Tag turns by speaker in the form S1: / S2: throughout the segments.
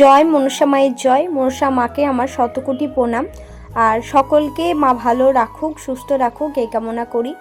S1: জয় মনসা মায়ের জয় মনসা মাকে আমার শতকোটি প্রণাম। আর সকলকে মা ভালো রাখুক, সুস্থ রাখুক, এই কামনা করি।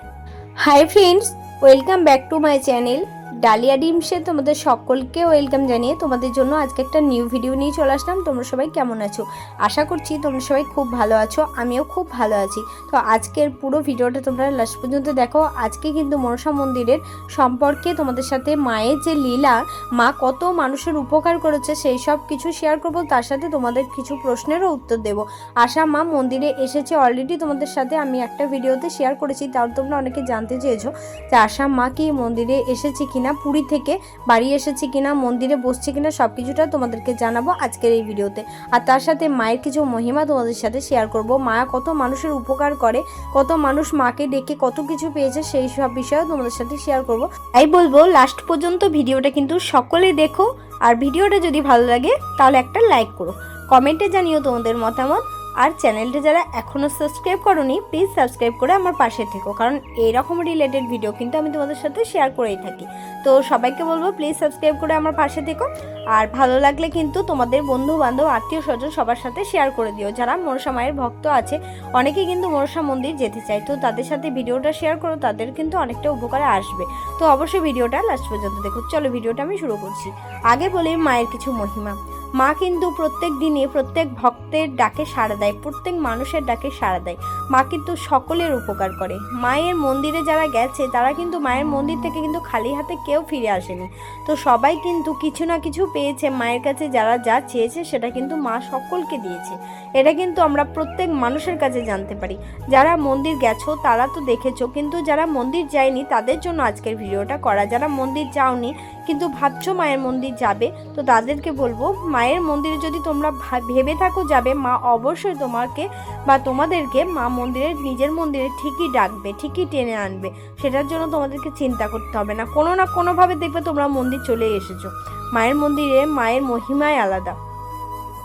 S1: Hi friends, welcome back to my channel. Dalia ডিমসে তোমাদের সকলকে ওয়েলকাম জানিয়ে তোমাদের জন্য আজকে একটা নিউ ভিডিও নিয়ে চলে আসলাম। তোমরা সবাই কেমন আছো? আশা করছি তোমরা সবাই খুব ভালো আছো, আমিও খুব ভালো আছি। তো আজকের পুরো ভিডিওটা তোমরা লাস্ট পর্যন্ত দেখো। আজকে কিন্তু মনসা মন্দিরের সম্পর্কে তোমাদের সাথে মায়ের যে লীলা, মা কত মানুষের উপকার করেছে, সেই সব কিছু শেয়ার করব। তার সাথে তোমাদের কিছু প্রশ্নেরও উত্তর দেবো। আশা, মা মন্দিরে এসেছে অলরেডি তোমাদের সাথে। আমি একটা ভিডিওতে শেয়ার করেছি, তাও তোমরা অনেকে জানতে চেয়েছো যে আশা, মা কি মন্দিরে এসেছে কিনা। পুরী থেকে বাড়ি এসেছে কিনা, মন্দিরে বসছে কিনা সব কিছুটা তোমাদেরকে জানাব আজকের এই ভিডিওতে। আর তার সাথে মায়ের কিছু মহিমা তোমাদের সাথে শেয়ার করব। মা কত মানুষের উপকার করে, কত মানুষ মাকে ডেকে কত কিছু পেয়েছে, সেই সব বিষয়েও তোমাদের সাথে শেয়ার করব। তাই বলব লাস্ট পর্যন্ত ভিডিওটা কিন্তু সকলে দেখো, আর ভিডিওটা যদি ভালো লাগে, তাহলে একটা লাইক করো। কমেন্টে জানিও তোমাদের মতামত। আর চ্যানেলটা যারা এখনও সাবস্ক্রাইব করনি প্লিজ সাবস্ক্রাইব করে আমার পাশে থেকো। কারণ এইরকম রিলেটেড ভিডিও কিন্তু আমি তোমাদের সাথে শেয়ার করেই থাকি। তো সবাইকে বলব প্লিজ সাবস্ক্রাইব করে আমার পাশে থেকো। আর ভালো লাগলে কিন্তু তোমাদের বন্ধু বান্ধব আত্মীয় স্বজন সবার সাথে শেয়ার করে দিও। যারা মনসা মায়ের ভক্ত আছে, অনেকেই কিন্তু মনসা মন্দির যেতে চায়। তো তাদের সাথে ভিডিওটা শেয়ার করো, তাদের কিন্তু অনেকটা উপকারে আসবে। তো অবশ্যই ভিডিওটা লাস্ট পর্যন্ত দেখো। চলো ভিডিওটা আমি শুরু করছি। আগে বলি মায়ের কিছু মহিমা। মা কিন্তু প্রত্যেক দিনে প্রত্যেক ভক্তের ডাকে সাড়া দেয়, প্রত্যেক মানুষের ডাকে সাড়া দেয়। মা কিন্তু সকলের উপকার করে। মায়ের মন্দিরে যারা গেছে, তারা কিন্তু মায়ের মন্দির থেকে কিন্তু খালি হাতে কেউ ফিরে আসেনি। তো সবাই কিন্তু কিছু না কিছু পেয়েছে মায়ের কাছে, যারা যা চেয়েছে সেটা কিন্তু মা সকলকে দিয়েছে। এটা কিন্তু আমরা প্রত্যেক মানুষের কাছে জানতে পারি। যারা মন্দির গেছো, তারা তো দেখেছ, কিন্তু যারা মন্দির যায়নি, তাদের জন্য আজকের ভিডিওটা করা। যারা মন্দির যাওনি কিন্তু ভাবছ মায়ের মন্দির যাবে? তো তাদেরকে বলব, মায়ের মন্দিরে যদি তোমরা ভেবে থাকো যাবে, মা অবশ্যই তোমাকে বা তোমাদেরকে মা মন্দিরের, নিজের মন্দিরে ঠিকই ডাকবে, ঠিকই টেনে আনবে। সেটার জন্য তোমাদেরকে চিন্তা করতে হবে না। কোনো না কোনোভাবে দেখবে তোমরা মন্দির চলে এসেছ। মায়ের মন্দিরে মায়ের মহিমাই আলাদা।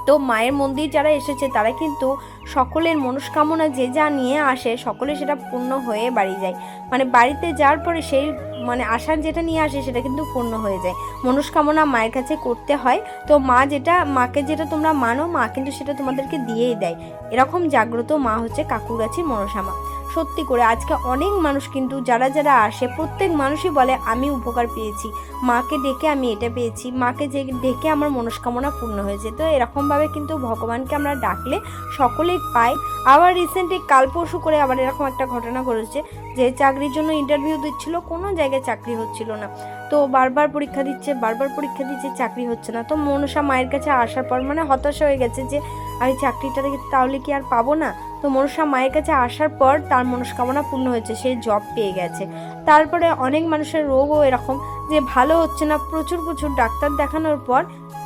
S1: তো মায়ের মন্দির যারা এসেছে, তারা কিন্তু সকলের মনস্কামনা যে যা নিয়ে আসে, সকলে সেটা পূর্ণ হয়ে বাড়ি যায়। মানে বাড়িতে যাওয়ার পরে সেই মানে আশার যেটা নিয়ে আসে, সেটা কিন্তু পূর্ণ হয়ে যায়। মনস্কামনা মায়ের কাছে করতে হয়। তো মা যেটা, মাকে যেটা তোমরা মানো, মা কিন্তু সেটা তোমাদেরকে দিয়েই দেয়। এরকম জাগ্রত মা হচ্ছে কাকুরগাছির মনসামা। সত্যি করে আজকে অনেক মানুষ কিন্তু যারা যারা আসে, প্রত্যেক মানুষই বলে, আমি উপকার পেয়েছি। মাকে ডেকে আমি এটা পেয়েছি। মাকে যে ডেকে আমার মনস্কামনা পূর্ণ হয়েছে। তো এরকমভাবে কিন্তু ভগবানকে আমরা ডাকলে সকলেই পাই। আবার রিসেন্টলি কাল পরশু করে আবার এরকম একটা ঘটনা ঘটেছে যে চাকরির জন্য ইন্টারভিউ দিচ্ছিল, কোনো জায়গায় চাকরি হচ্ছিল না। তো বারবার পরীক্ষা দিচ্ছে, বারবার পরীক্ষা দিচ্ছে, চাকরি হচ্ছে না। তো মনসা মায়ের কাছে আসার পর মানে হতাশা হয়ে গেছে যে আমি চাকরিটা তাহলে কি আর পাবো না? তো মনসা মায়ের কাছে আসার পর তার মনস্কামনা পূর্ণ হয়েছে, সে জব পেয়ে গেছে। তারপরে অনেক মানুষের রোগও এরকম যে ভালো হচ্ছে না, প্রচুর প্রচুর ডাক্তার দেখানোর পর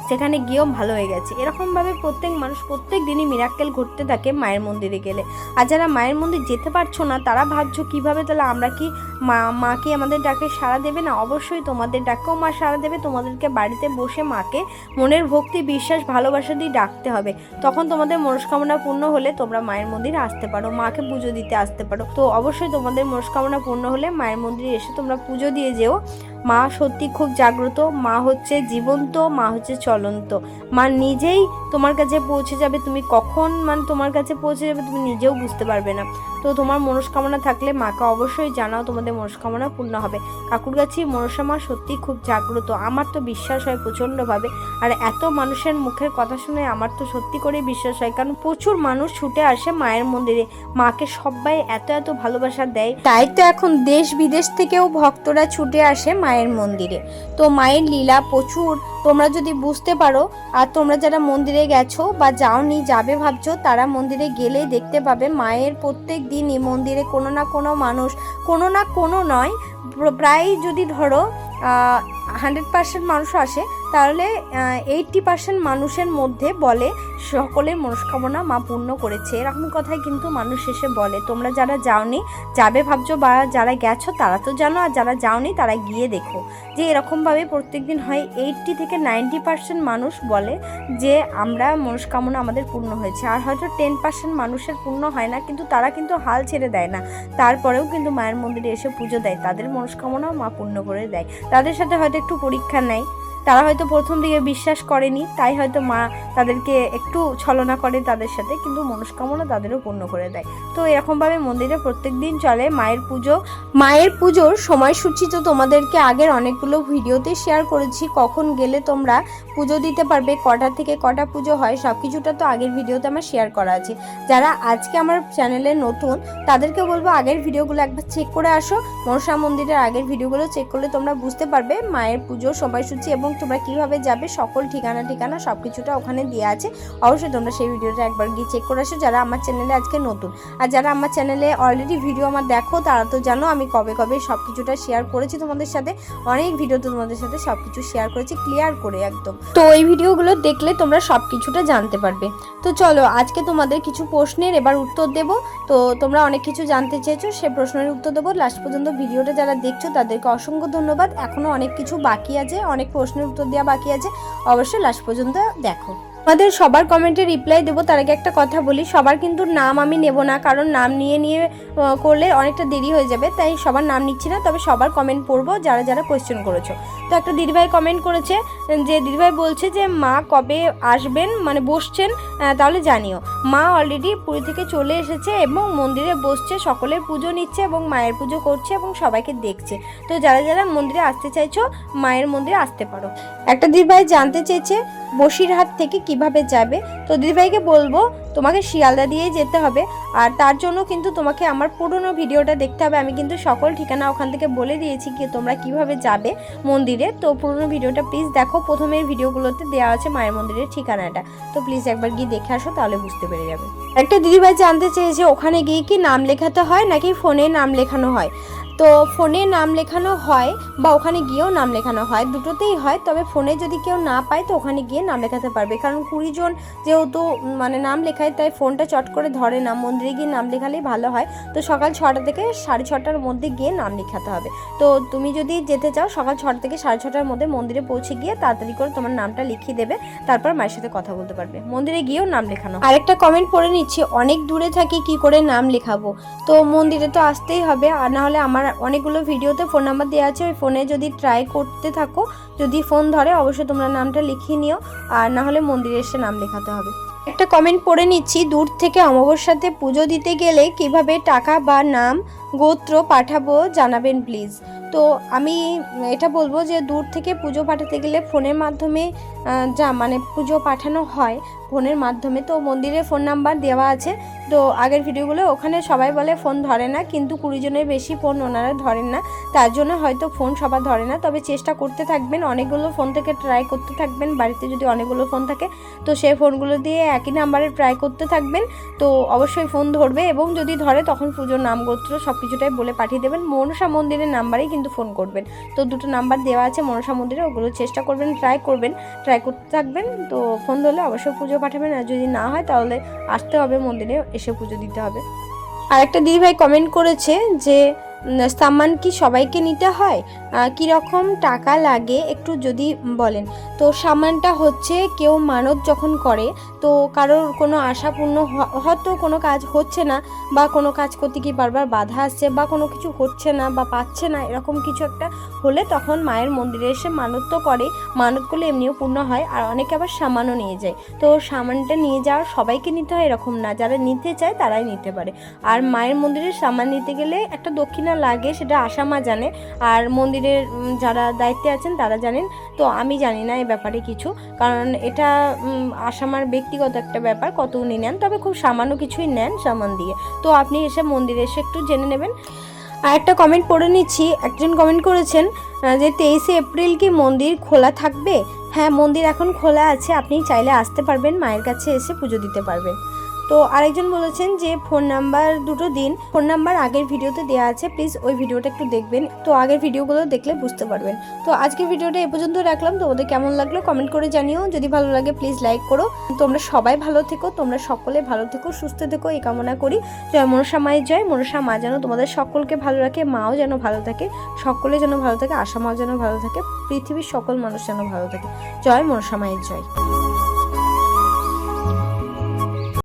S1: সেখানে গিয়েও ভালো হয়ে গেছে। এরকমভাবে প্রত্যেক মানুষ প্রত্যেক দিনই মিরাক্কেল ঘটতে থাকে মায়ের মন্দিরে গেলে। আর যারা মায়ের মন্দির যেতে পারছ না, তারা ভাবছ কীভাবে তাহলে আমরা কি মা মা কি আমাদের ডাকে সাড়া দেবে? না, অবশ্যই তোমাদের ডাকেও মা সাড়া দেবে। তোমাদেরকে বাড়িতে বসে মাকে মনের ভক্তি, বিশ্বাস, ভালোবাসা দিয়ে ডাকতে হবে। তখন তোমাদের মনস্কামনা পূর্ণ হলে তোমরা মায়ের মন্দিরে আসতে পারো, মাকে পুজো দিতে আসতে পারো। তো অবশ্যই তোমাদের মনস্কামনা পূর্ণ হলে মায়ের মন্দিরে এসে তোমরা পুজো দিয়ে যেও। মা সত্যি খুব জাগ্রত মা হচ্ছে জীবন্ত মা হচ্ছে চলন্ত। মা নিজেই তোমার কাছে পৌঁছে যাবে, তুমি কখন? মানে তোমার কাছে পৌঁছে যাবে, তুমি নিজেও বুঝতে পারবে না। তো তোমার মনস্কামনা থাকলে মাকে অবশ্যই জানাও, তোমাদের মনস্কামনা পূর্ণ হবে। কাকুরগাছি মনসা মা সত্যি খুব জাগ্রত। আমার তো বিশ্বাস হয় প্রচণ্ডভাবে। আর এত মানুষের মুখের কথা শুনে আমার তো সত্যি করেই বিশ্বাস হয়। কারণ প্রচুর মানুষ ছুটে আসে মায়ের মন্দিরে। মাকে সবাই এত এত ভালোবাসা দেয়। তাই তো এখন দেশ বিদেশ থেকেও ভক্তরা ছুটে আসে মায়ের মন্দিরে। তো মায়ের লীলা প্রচুর। তোমরা যদি বুঝতে পারো, আর তোমরা যারা মন্দিরে গেছো বা যাওনি, যাবে ভাবছ, তারা মন্দিরে গেলেই দেখতে পাবে মায়ের প্রত্যেক দিনই মন্দিরে কোনো না কোনো মানুষ, কোনো না কোনো নয়, প্র- প্রায় যদি ধরো হান্ড্রেড পার্সেন্ট মানুষ আসে তাহলে এইটটি পার্সেন্ট মানুষের মধ্যে বলে, সকলের মনস্কামনা মা পূর্ণ করেছে। এরকম কথাই কিন্তু মানুষ এসে বলে। তোমরা যারা যাওনি, যাবে ভাবছ বা যারা গেছো, তারা তো জানো, আর যারা যাওনি, তারা গিয়ে দেখো। যে এরকমভাবে প্রত্যেকদিন হয় এইটটি থেকে নাইনটি পার্সেন্ট মানুষ বলে যে, আমরা মনস্কামনা আমাদের পূর্ণ হয়েছে। আর হয়তো টেন পার্সেন্ট মানুষের পূর্ণ হয় না, কিন্তু তারা কিন্তু হাল ছেড়ে দেয় না। তারপরেও কিন্তু মায়ের মন্দিরে এসে পুজো দেয়। তাদের মনস্কামনাও মা পূর্ণ করে দেয়। তাদের সাথে হয়তো একটু পরীক্ষা নেয়। তারা হয়তো প্রথম দিকে বিশ্বাস করেনি, তাই হয়তো মা তাদেরকে একটু ছলনা করে তাদের সাথে, কিন্তু মনস্কামনা তাদেরও পূর্ণ করে দেয়। তো এরকমভাবে মন্দিরে প্রত্যেক দিন চলে, মায়ের পুজো। মায়ের পুজোর সময়সূচি তো তোমাদেরকে আগের অনেকগুলো ভিডিওতে শেয়ার করেছি, কখন গেলে তোমরা পুজো দিতে পারবে, কটা থেকে কটা পুজো হয় সব কিছুটা তো আগের ভিডিওতে আমার শেয়ার করা আছে। যারা আজকে আমার চ্যানেলে নতুন, তাদেরকে বলব আগের ভিডিওগুলো একবার চেক করে আসো। মনসা মন্দিরের আগের ভিডিওগুলো চেক করলে তোমরা বুঝতে পারবে মায়ের পুজোর সময়সূচি এবং তোমরা কীভাবে যাবে, সকল ঠিকানা ঠিকানা সব কিছুটা ওখানে দেওয়া আছে। অবশ্যই তোমরা সেই ভিডিওটা একবার গিয়ে চেক করে আসো যারা আমার চ্যানেলে আজকে নতুন। আর যারা আমার চ্যানেলে অলরেডি ভিডিও আমার দেখো, তারা তো জানো আমি কবে কবে সব কিছুটা শেয়ার করেছি তোমাদের সাথে। অনেক ভিডিও তো তোমাদের সাথে সব কিছু শেয়ার করেছি ক্লিয়ার করে একদম। তো এই ভিডিওগুলো দেখলে তোমরা সব কিছুটা জানতে পারবে। তো চলো, আজকে তোমাদের কিছু প্রশ্নের এবার উত্তর দেব। তো তোমরা অনেক কিছু জানতে চেয়েছো, সে প্রশ্নের উত্তর দেবো। লাস্ট পর্যন্ত ভিডিওটা যারা দেখছ, তাদেরকে অসংখ্য ধন্যবাদ। এখনও অনেক কিছু বাকি আছে, অনেক প্রশ্নের উত্তর দেওয়া বাকি আছে অবশ্যই লাস্ট পর্যন্ত দেখো। আমাদের সবার কমেন্টে রিপ্লাই দেবো, তার আগে একটা কথা বলি, সবার কিন্তু নাম আমি নেব না, কারণ নাম নিয়ে নিয়ে করলে অনেকটা দেরি হয়ে যাবে, তাই সবার নাম নিচ্ছি না, তবে সবার কমেন্ট পড়ব, যারা যারা কোয়েশ্চেন করেছ। তো একটা দিদিভাই কমেন্ট করেছে, যে দিদিভাই বলছে যে, মা কবে আসবেন? মানে বসছেন তাহলে জানিও। মা অলরেডি পুরী থেকে চলে এসেছে এবং মন্দিরে বসছে, সকলের পুজো নিচ্ছে এবং মায়ের পুজো করছে এবং সবাইকে দেখছে। তো যারা যারা মন্দিরে আসতে চাইছো, মায়ের মন্দিরে আসতে পারো। একটা দিদিভাই জানতে চেয়েছে বসিরহাট থেকে কীভাবে যাবে? তো দিদিভাইকে বলব, তোমাকে শিয়ালদা দিয়েই যেতে হবে। আর তার জন্য কিন্তু তোমাকে আমার পুরনো ভিডিওটা দেখতে হবে। আমি কিন্তু সকল ঠিকানা ওখান থেকে বলে দিয়েছি কি তোমরা কীভাবে যাবে মন্দিরে। তো পুরনো ভিডিওটা প্লিজ দেখো। প্রথমের ভিডিওগুলোতে দেওয়া আছে মায়ের মন্দিরের ঠিকানাটা। তো প্লিজ একবার গিয়ে দেখে আসো, তাহলে বুঝতে পেরে যাবে। একটা দিদিভাই জানতে চেয়েছে, ওখানে গিয়ে কি নাম লেখাতে হয় নাকি ফোনে নাম লেখানো হয়? তো ফোনে নাম লেখানো হয় বা ওখানে গিয়েও নাম লেখানো হয়। দুটোতেই হয়, তবে ফোনে যদি কেউ না পায় তো ওখানে গিয়ে নাম লেখাতে পারবে। কারণ কুড়ি জন যেহেতু মানে নাম লেখায়, তাই ফোনটা চট করে ধরে না। মন্দিরে গিয়ে নাম লেখালেই ভালো হয়। তো সকাল ছটা থেকে সাড়ে ছটার মধ্যে গিয়ে নাম লেখাতে হবে। তো তুমি যদি যেতে চাও, সকাল ছটা থেকে সাড়ে ছটার মধ্যে মন্দিরে পৌঁছে গিয়ে তাড়াতাড়ি করে তোমার নামটা লিখিয়ে দেবে। তারপর মায়ের সাথে কথা বলতে পারবে। মন্দিরে গিয়েও নাম লেখানো আরেকটা কমেন্ট পড়ে নিচ্ছি, অনেক দূরে থাকি কি করে নাম লেখাবো? তো মন্দিরে তো আসতেই হবে, আর না হলে আমার অনেকগুলো ভিডিওতে ফোন নাম্বার দেওয়া আছে, ওই ফোনে যদি ট্রাই করতে থাকো, যদি ফোন ধরে, অবশ্যই তোমরা নামটা লিখিয়ে নিও, আর না হলে মন্দিরে এসে নাম লেখাতে হবে। একটা কমেন্ট পড়ে নিচ্ছি, দূর থেকে অমাবস্যাতে পুজো দিতে গেলে কীভাবে টাকা বা নাম গোত্র পাঠাবো, জানাবেন প্লিজ তো আমি এটা বলব যে দূর থেকে পুজো পাঠাতে গেলে ফোনের মাধ্যমে যা মানে পুজো পাঠানো হয়, ফোনের মাধ্যমে তো মন্দিরে ফোন নাম্বার দেওয়া আছে। তো আগের ভিডিওগুলো ওখানে সবাই বলে ফোন ধরে না, কিন্তু কুড়ি জনের বেশি ফোন ওনারা ধরেন না। তার জন্য হয়তো ফোন সবার ধরে না, তবে চেষ্টা করতে থাকবেন, অনেকগুলো ফোন থেকে ট্রাই করতে থাকবেন। বাড়িতে যদি অনেকগুলো ফোন থাকে, তো সেই ফোনগুলো দিয়ে একই নাম্বারে ট্রাই করতে থাকবেন। তো অবশ্যই ফোন ধরবে এবং যদি ধরে, তখন পুজোর নাম গোত্র সব কিছুটাই বলে পাঠিয়ে দেবেন। মনসা মন্দিরের নাম্বারেই কিন্তু ফোন করবেন। তো দুটো নাম্বার দেওয়া আছে মনসা মন্দিরে, ওগুলো চেষ্টা করবেন ট্রাই করবেন ট্রাই করতে থাকবেন। তো ফোন ধরলে অবশ্যই পুজো পাঠাবেন। আর যদি না হয় তাহলে আসতে হবে মন্দিরে, এসে পুজো দিতে হবে। আর একটা দিদিভাই কমেন্ট করেছে যে সামান কি সবাইকে নিতে হয়? আহ, কি রকম টাকা লাগে একটু যদি বলেন। তো সামানটা হচ্ছে কেউ মানত যখন করে তো কারোর কোনো আশাপূর্ণ হয়তো কোনো কাজ হচ্ছে না বা কোনো কাজ করতে গিয়ে বারবার বাধা আসছে বা কোনো কিছু হচ্ছে না বা পাচ্ছে না এরকম কিছু একটা হলে তখন মায়ের মন্দিরে এসে মানত তো করে মানত করলে এমনিও পূর্ণ হয় আর অনেকে আবার সামানও নিয়ে যায়। তো সামানটা নিয়ে যাওয়ার সবাইকে নিতে হয় এরকম না যারা নিতে চায় তারাই নিতে পারে। আর মায়ের মন্দিরে সামান নিতে গেলে একটা দক্ষিণা লাগে সেটা আসামা জানে। আর মন্দিরের যারা দায়িত্বে আছেন তারা জানেন। তো আমি জানি না এই ব্যাপারে কিছু। কারণ এটা আসামার ব্যক্তিগত একটা ব্যাপার, কত উনি নেন। তবে খুব সামান্য কিছুই নেন সামান দিয়ে। তো আপনি এসে মন্দিরে এসে একটু জেনে নেবেন। আর একটা কমেন্ট পড়ে নিচ্ছি। একজন কমেন্ট করেছেন যে তেইশে এপ্রিল কি মন্দির খোলা থাকবে? হ্যাঁ মন্দির এখন খোলা আছে। আপনি চাইলে আসতে পারবেন, মায়ের কাছে এসে পুজো দিতে পারবেন। তো আরেকজন বলেছেন যে ফোন নাম্বার দুটো দিন, ফোন নাম্বার আগের ভিডিওতে দেওয়া আছে, প্লিজ ওই ভিডিওটা একটু দেখবেন। তো আগের ভিডিওগুলো দেখলে বুঝতে পারবেন। তো আজকের ভিডিওটা এ পর্যন্ত রাখলাম। তোমাদের কেমন লাগল কমেন্ট করে জানিও। যদি ভালো লাগে, প্লিজ লাইক করো। তোমরা সবাই ভালো থেকো, তোমরা সকলে ভালো থেকো, সুস্থ থেকো, এই কামনা করি। জয় মনসা মায়ের জয়। মনসা মা যেন তোমাদের সকলকে ভালো রাখে, মাও যেন ভালো থাকে, সকলে যেন ভালো থাকে, আশা মাও যেন ভালো থাকে, পৃথিবীর সকল মানুষ যেন ভালো থাকে। জয় মনসা মায়ের জয়।